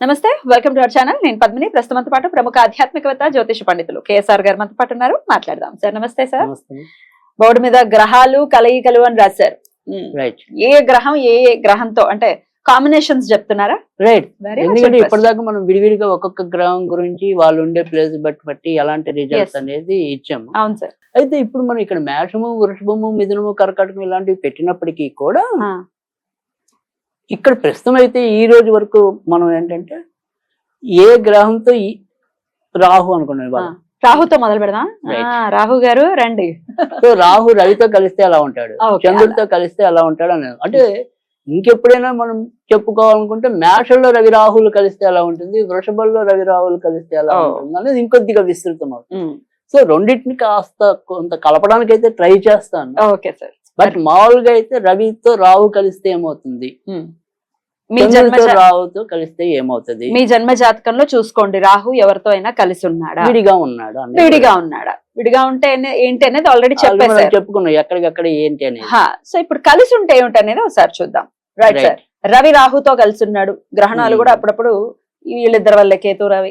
నమస్తే welcome to our channel. నేను పద్మిని. ప్రస్తుతంతో పాటు ప్రముఖ ఆధ్యాత్మికవేత్త జ్యోతిష పండితులు కేఎస్ఆర్ గారు మనతో పాటు ఉన్నారు. మాట్లాడదాం. సార్ నమస్తే సార్. బోర్డు మీద గ్రహాలు కలయికలు అని రాశారు. ఏ గ్రహం ఏ గ్రహంతో అంటే కాంబినేషన్స్ చెప్తున్నారా? రైట్ ఎందుకంటే ఇప్పటిదాకా మనం విడివిడిగా ఒక్కొక్క గ్రహం గురించి వాళ్ళు ఉండే ప్లేస్ బట్టి బట్టి ఎలాంటి రిజల్ట్స్. అనేది ఇచ్చాము. అవును సార్. అయితే ఇప్పుడు మనం ఇక్కడ మేషము వృషభము మిథునము కర్కాటకం ఇలాంటివి పెట్టినప్పటికీ కూడా ఇక్కడ ప్రస్తుతం అయితే ఈ రోజు వరకు మనం ఏంటంటే ఏ గ్రహంతో రాహు అనుకున్నాం ఇవాళ? రాహుతో మొదలు పెడదాం. రాహు గారు రండి. సో రాహు రవితో కలిస్తే ఎలా ఉంటాడు. చంద్రుడితో కలిస్తే ఎలా ఉంటాడు అనేది అంటే ఇంకెప్పుడైనా మనం చెప్పుకోవాలనుకుంటే మేషంలో రవి రాహులు కలిస్తే ఎలా ఉంటుంది వృషభంలో రవి రాహులు కలిస్తే ఎలా. ఉంటుంది అనేది ఇంకొద్దిగా విస్తృతం అవుతుంది. సో రెండింటిని కాస్త కొంత కలపడానికి అయితే ట్రై చేస్తాను. Okay sir. బట్ మామూలుగా అయితే రవితో రాహు కలిస్తే ఏమవుతుంది. మీ జన్మ రాహుతో కలిస్తే ఏమవుతుంది మీ జన్మ జాతకంలో చూసుకోండి రాహు ఎవరితో అయినా కలిసి ఉన్నాడా విడిగా ఉన్నాడు. విడిగా ఉన్నాడా విడిగా ఉంటే ఏంటి అనేది ఆల్రెడీ చెప్పేశారు చెప్పుకున్నాం ఎక్కడికక్కడ ఏంటి అనేది హా, సో ఇప్పుడు కలిసి ఉంటే ఏమిటి అనేది ఒకసారి చూద్దాం రైట్. సార్ రవి రాహుతో కలిసి ఉన్నాడు గ్రహణాలు. కూడా అప్పుడప్పుడు వీళ్ళిద్దరి వల్ల కేతు రవి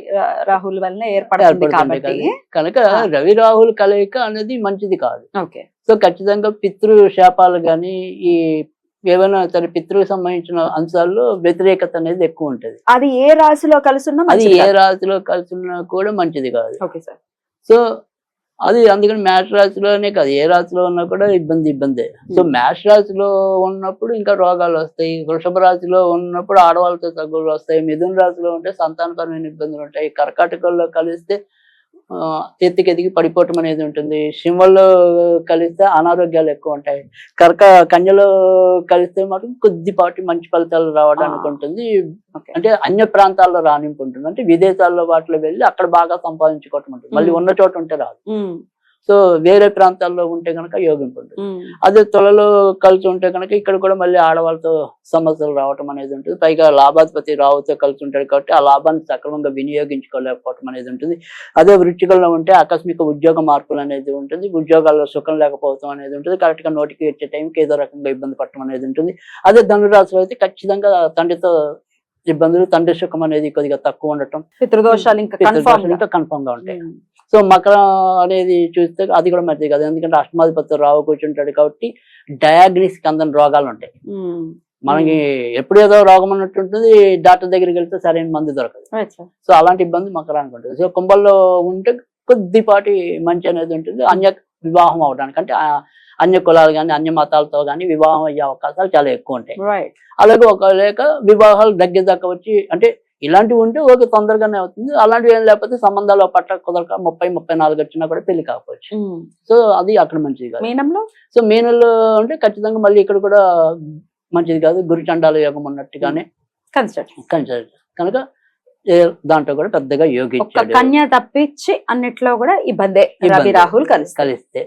రాహుల్ వల్ల ఏర్పడుతుంది కాబట్టి. కనుక. రవి రాహుల్ కలయిక అనేది మంచిది కాదు ఓకే సో ఖచ్చితంగా పితృ శాపాలు కానీ ఈ ఏమైనా సరే పితృకు సంబంధించిన అంశాల్లో వ్యతిరేకత అనేది ఎక్కువ ఉంటది అది ఏ రాశిలో కలిసి ఉన్నా అది ఏ. రాశిలో కలిసి ఉన్నా కూడా మంచిది కాదు ఓకే సార్ సో అది అందుకని మేష రాశిలోనే కాదు ఏ రాశిలో ఉన్నా కూడా ఇబ్బంది ఇబ్బందే సో Hmm. మేష రాశిలో ఉన్నప్పుడు ఇంకా రోగాలు వస్తాయి వృషభ రాశిలో ఉన్నప్పుడు ఆడవాళ్ళతో తగ్గులు వస్తాయి మిథున రాశిలో ఉంటే సంతానపరమైన ఇబ్బందులు ఉంటాయి కర్కాటకంలో కలిస్తే ఎత్తికి ఎదిగి పడిపోవటం అనేది ఉంటుంది. సింహంలో కలిస్తే అనారోగ్యాలు ఎక్కువ ఉంటాయి. కర్క కన్యలో కలిస్తే మాత్రం కొద్దిపాటి మంచి ఫలితాలు రావడానికి. ఉంటుంది. అంటే అన్య ప్రాంతాల్లో రానింపు ఉంటుంది. అంటే విదేశాల్లో వాటిలో వెళ్ళి అక్కడ బాగా సంపాదించుకోవటం ఉంటుంది. మళ్ళీ. ఉన్న చోట ఉంటే రాదు. సో వేరే ప్రాంతాల్లో ఉంటే కనుక యోగింపు ఉంటుంది. అదే త్వరలో కలిసి ఉంటే కనుక ఇక్కడ కూడా మళ్ళీ ఆడవాళ్ళతో సమస్యలు రావటం అనేది ఉంటుంది. పైగా లాభాధిపతి రావుతో కలిసి ఉంటాడు కాబట్టి ఆ లాభాన్ని సక్రమంగా వినియోగించుకోలేకపోవటం అనేది ఉంటుంది. అదే వృత్తికల్లో ఉంటే ఆకస్మిక ఉద్యోగ మార్పులు అనేది ఉంటుంది. ఉద్యోగాల్లో సుఖం లేకపోవటం అనేది ఉంటుంది. కరెక్ట్గా నోటికి వచ్చే టైంకి ఏదో రకంగా ఇబ్బంది పడటం అనేది ఉంటుంది. అదే ధనురాశిలో అయితే ఖచ్చితంగా తండ్రితో ఇబ్బందులు తండ్రి సుఖం అనేది కొద్దిగా తక్కువ ఉండటం. పితృదోషాలు ఇంకా కన్ఫర్మ్గా. ఉంటాయి. సో మకరం అనేది చూస్తే అది కూడా మంచిది కాదు. ఎందుకంటే అష్టమాధిపతి రావు కూర్చుంటాడు కాబట్టి డయాగ్నిస్ అందని రోగాలు ఉంటాయి. మనకి ఎప్పుడు ఏదో రోగం అన్నట్టు ఉంటుంది. డాక్టర్ దగ్గరికి వెళ్తే సరైన మందు దొరకదు. సో అలాంటి ఇబ్బంది మకరానికి ఉంటుంది. సో కుంభంలో ఉంటే కొద్దిపాటి మంచి అనేది ఉంటుంది. అన్య వివాహం అవడానికి అంటే అన్య కులాలు కానీ అన్య మతాలతో కానీ వివాహం అయ్యే అవకాశాలు చాలా ఎక్కువ ఉంటాయి. అలాగే ఒక లేక వివాహాలు దగ్గర దాకా వచ్చి అంటే ఇలాంటివి ఉంటే ఓకే తొందరగానే అవుతుంది. అలాంటివి ఏం లేకపోతే సంబంధాలు పట్ట కుదరక ముప్పై ముప్పై నాలుగు వచ్చినా కూడా పెళ్ళి కాకపోవచ్చు. సో అది అక్కడ మంచిది కాదు. మీనంలో? సో మీనల్లో అంటే ఖచ్చితంగా మళ్ళీ ఇక్కడ కూడా మంచిది కాదు. గురు చండాల యోగం ఉన్నట్టుగానే కన్సిడర్ కనుక దాంట్లో కూడా పెద్దగా యోగించాడు. కన్య తప్పించి అన్నిట్లో కూడా ఇబ్బందే. రవి. రాహుల్ కలిసి కలిస్తే.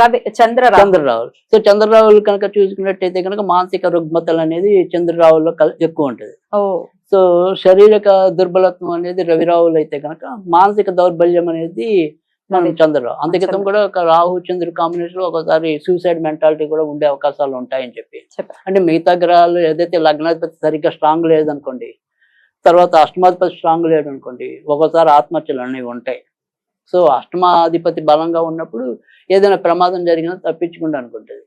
రవి చంద్ర రాహుల్ చంద్రరావులు సో చంద్రరావులు కనుక చూసుకున్నట్టయితే కనుక మానసిక రుగ్మతలు అనేది చంద్రరావుల్లో కల్- ఎక్కువ ఉంటుంది. సో శారీరక దుర్బలత్వం అనేది రవిరావులు అయితే కనుక మానసిక దౌర్బల్యం అనేది మనం రవి. చంద్రరావు అంతకితం. కూడా ఒక రాహు చంద్రుడు కాంబినేషన్లో ఒకసారి సూసైడ్ మెంటాలిటీ కూడా ఉండే అవకాశాలు ఉంటాయని చెప్పి అంటే మిగతా గ్రహాలు ఏదైతే లగ్నాధిపతి సరిగ్గా స్ట్రాంగ్ లేదనుకోండి తర్వాత అష్టమాధిపతి స్ట్రాంగ్ లేడు అనుకోండి ఒక్కోసారి ఆత్మహత్యలు అనేవి ఉంటాయి సో అష్టమాధిపతి బలంగా ఉన్నప్పుడు ఏదైనా ప్రమాదం జరిగినా తప్పించుకుంటా అనుకుంటుంది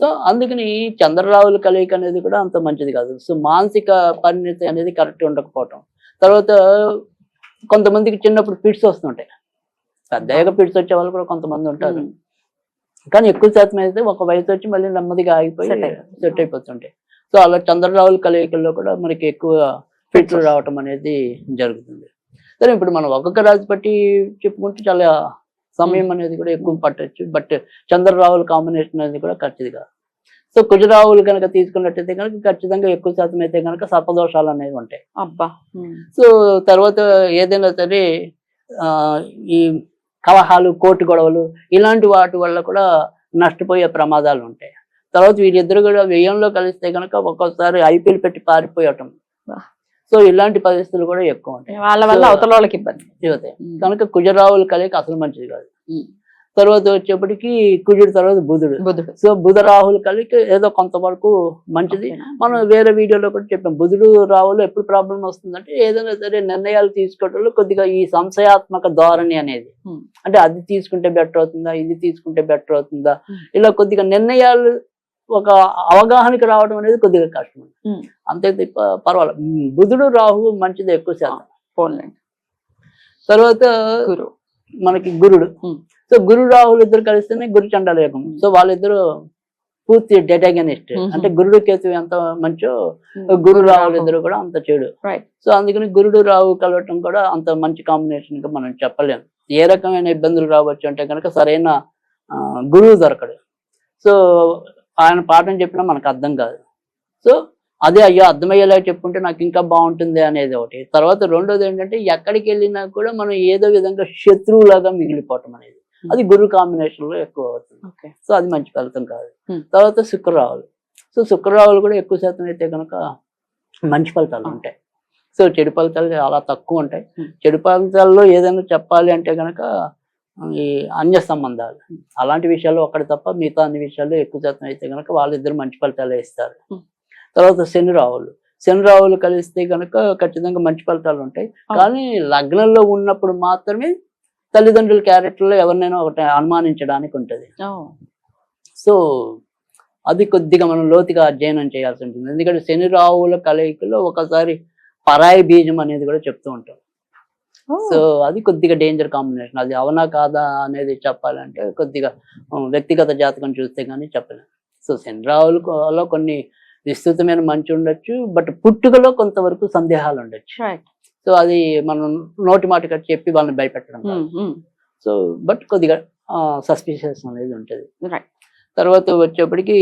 సో అందుకని చంద్రరావుల కలయిక అనేది కూడా అంత మంచిది కాదు. సో మానసిక పరిణితి అనేది కరెక్ట్ ఉండకపోవటం. తర్వాత కొంతమందికి చిన్నప్పుడు పిట్స్ వస్తుంటాయి. పెద్దగా పిట్స్ వచ్చే వాళ్ళు కూడా కొంతమంది ఉంటారు. కానీ ఎక్కువ శాతం అయితే ఒక వయసు వచ్చి మళ్ళీ నెమ్మదిగా ఆగిపోయి. సెట్ అయిపోతుంటాయి. సో అలా చంద్రరావుల కలయికల్లో కూడా మనకి ఎక్కువ ఫిట్లు రావటం అనేది జరుగుతుంది. సరే ఇప్పుడు మనం ఒక్కొక్క రాజు బట్టి చెప్పుకుంటే చాలా సమయం అనేది కూడా ఎక్కువ పట్టొచ్చు. బట్ చంద్రరావుల కాంబినేషన్ అనేది కూడా ఖచ్చితంగా కాదు. సో కుజరావులు కనుక తీసుకున్నట్టయితే కనుక ఖచ్చితంగా ఎక్కువ శాతం అయితే కనుక సర్పదోషాలు అనేవి ఉంటాయి. అబ్బా ఉమ్. సో తర్వాత ఏదైనా సరే ఆ, ఈ కలహాలు కోర్టు గొడవలు ఇలాంటి వాటి వల్ల కూడా నష్టపోయే ప్రమాదాలు ఉంటాయి. తర్వాత వీళ్ళిద్దరు కూడా వ్యయంలో కలిస్తే కనుక ఒక్కొక్కసారి ఐపీఎల్ పెట్టి పారిపోయటం. సో ఇలాంటి పరిస్థితులు కూడా ఎక్కువ ఉంటాయి. వాళ్ళ వల్ల అవతల వాళ్ళకి ఇబ్బంది. కనుక కుజరావులు కలిగి అసలు మంచిది కాదు. తర్వాత వచ్చేప్పటికి కుజుడు తర్వాత బుధుడు. బుధుడు. సో బుధ రాహులు కలిగి ఏదో కొంతవరకు మంచిది? మనం వేరే వీడియోలో కూడా చెప్పాం. బుధుడు రావులు ఎప్పుడు ప్రాబ్లం వస్తుందంటే ఏదైనా సరే నిర్ణయాలు తీసుకోవడంలో కొద్దిగా ఈ సంశయాత్మక ధోరణి అనేది. అంటే అది తీసుకుంటే బెటర్ అవుతుందా ఇది తీసుకుంటే బెటర్ అవుతుందా. ఇలా కొద్దిగా నిర్ణయాలు ఒక అవగాహనకి రావడం అనేది కొద్దిగా కష్టం. అంతే పర్వాలేదు బుధుడు రాహు మంచిది ఎక్కువ శాతం. పోన్లేండి. తర్వాత గురు. మనకి గురుడు. సో గురు రాహులు ఇద్దరు కలిస్తేనే గురు చండాల యోగం. Hmm. సో వాళ్ళిద్దరు పూర్తి డెటాగనిస్ట్. అంటే గురుడు కేతు ఎంత మంచో గురు రాహులు ఇద్దరు కూడా అంత చెడు. సో అందుకని గురుడు రాహు కలవటం కూడా అంత మంచి కాంబినేషన్గా మనం చెప్పలేం. ఏ రకమైన ఇబ్బందులు రావచ్చు అంటే కనుక సరైన గురువు దొరకడు. సో ఆయన పాఠం చెప్పినా మనకు అర్థం కాదు. సో అదే అయ్యో అర్థమయ్యేలా చెప్పుకుంటే నాకు ఇంకా బాగుంటుంది అనేది ఒకటి. తర్వాత రెండోది ఏంటంటే ఎక్కడికి వెళ్ళినా కూడా మనం ఏదో విధంగా శత్రువులాగా మిగిలిపోవటం అనేది. అది గురు కాంబినేషన్లో ఎక్కువ అవుతుంది. ఓకే. సో అది మంచి ఫలితం కాదు. Hmm. తర్వాత శుక్రరావులు. సో శుక్రరావులు కూడా ఎక్కువ శాతం అయితే కనుక మంచి ఫలితాలు Ah. ఉంటాయి. సో చెడు ఫలితాలు చాలా తక్కువ ఉంటాయి. Hmm. చెడు ఫలితాల్లో ఏదైనా చెప్పాలి అంటే కనుక ఈ అన్య సంబంధాలు. అలాంటి విషయాలు ఒకటి తప్ప మిగతా అన్ని విషయాలు ఎక్కువ శాతం అయితే కనుక వాళ్ళిద్దరు మంచి ఫలితాలు ఇస్తారు. తర్వాత శని రావులు శని రావులు కలిస్తే కనుక ఖచ్చితంగా మంచి ఫలితాలు ఉంటాయి. కానీ లగ్నంలో ఉన్నప్పుడు మాత్రమే తల్లిదండ్రుల క్యారెక్టర్లో ఎవరినైనా ఒకటి అనుమానించడానికి ఉంటుంది. సో అది కొద్దిగా మనం లోతుగా అధ్యయనం చేయాల్సి ఉంటుంది. ఎందుకంటే శని రావుల కలయికలో ఒకసారి పరాయి బీజం అనేది కూడా చెప్తూ ఉంటాం. సో అది కొద్దిగా డేంజర్ కాంబినేషన్ అది అవునా కాదా అనేది చెప్పాలంటే కొద్దిగా వ్యక్తిగత జాతకం చూస్తే కానీ చెప్పలేం. సో శని రావులలో కొన్ని విస్తృతమైన మంచి ఉండొచ్చు బట్ పుట్టుకలో కొంతవరకు సందేహాలు ఉండొచ్చు. సో అది మనం నోటి మాట కట్టి చెప్పి వాళ్ళని భయపెట్టడం కాదు. సో బట్ కొద్దిగా సస్పిషియస్ అనేది ఉంటుంది. తర్వాత వచ్చేప్పటికి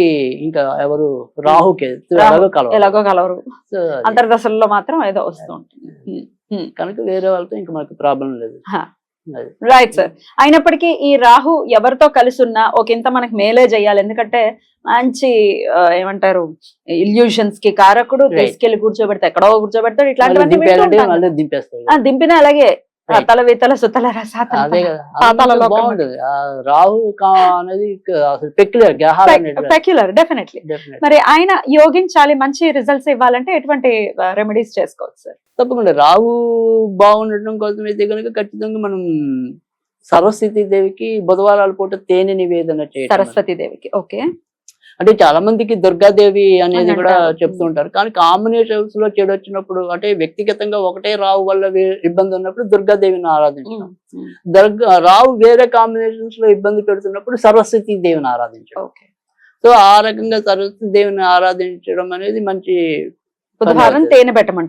ఇంకా ఎవరు? రాహుకే రాహు, ఎలాగో కలవరు. ఎలాగో కలవరు. అంతర్దశల్లో మాత్రం ఏదో వస్తూ ఉంటుంది. కనుక వేరే వాళ్ళతో ఇంకా మనకి ప్రాబ్లం లేదు. రైట్ సార్ అయినప్పటికీ ఈ రాహు ఎవరితో కలిసి ఉన్నా ఒక ఇంత మనకి మేలే చేయాలి ఎందుకంటే మంచి ఏమంటారు ఇల్యూషన్స్కి కారకుడు. తీసుకెళ్ళి కూర్చోబెడతా ఎక్కడో కూర్చోబెడతాడు ఇట్లాంటివన్నీ. దింపేస్తాడు ఆ, దింపినా అలాగే. తల వితల సుతల. బాగుంటది రాహు కా- అనేది పెక్యులర్ పెక్యులర్ డెఫినెట్లీ. మరి ఆయన యోగించాలి మంచి రిజల్ట్స్ ఇవ్వాలంటే ఎటువంటి రెమెడీస్ చేసుకోవచ్చు సార్ తప్పకుండా. రాహు బాగుండటం కోసం అయితే కనుక ఖచ్చితంగా మనం సరస్వతి దేవికి బుధవారాల పూట తేనె నివేదన చేయడం సరస్వతి దేవికి. ఓకే. అంటే చాలా మందికి దుర్గాదేవి అనేది అని కూడా అంటారు. చెప్తూ ఉంటారు. కానీ కాంబినేషన్స్లో చెడు వచ్చినప్పుడు అంటే వ్యక్తిగతంగా ఒకటే రావు వల్ల ఇబ్బంది ఉన్నప్పుడు దుర్గాదేవిని ఆరాధించడం. దుర్గా రావు వేరే కాంబినేషన్స్లో ఇబ్బంది పెడుతున్నప్పుడు సరస్వతి దేవిని ఆరాధించడం సో ఆ రకంగా సరస్వతి దేవిని ఆరాధించడం అనేది మంచి బుధవారం తేనె పెట్టమంటారు.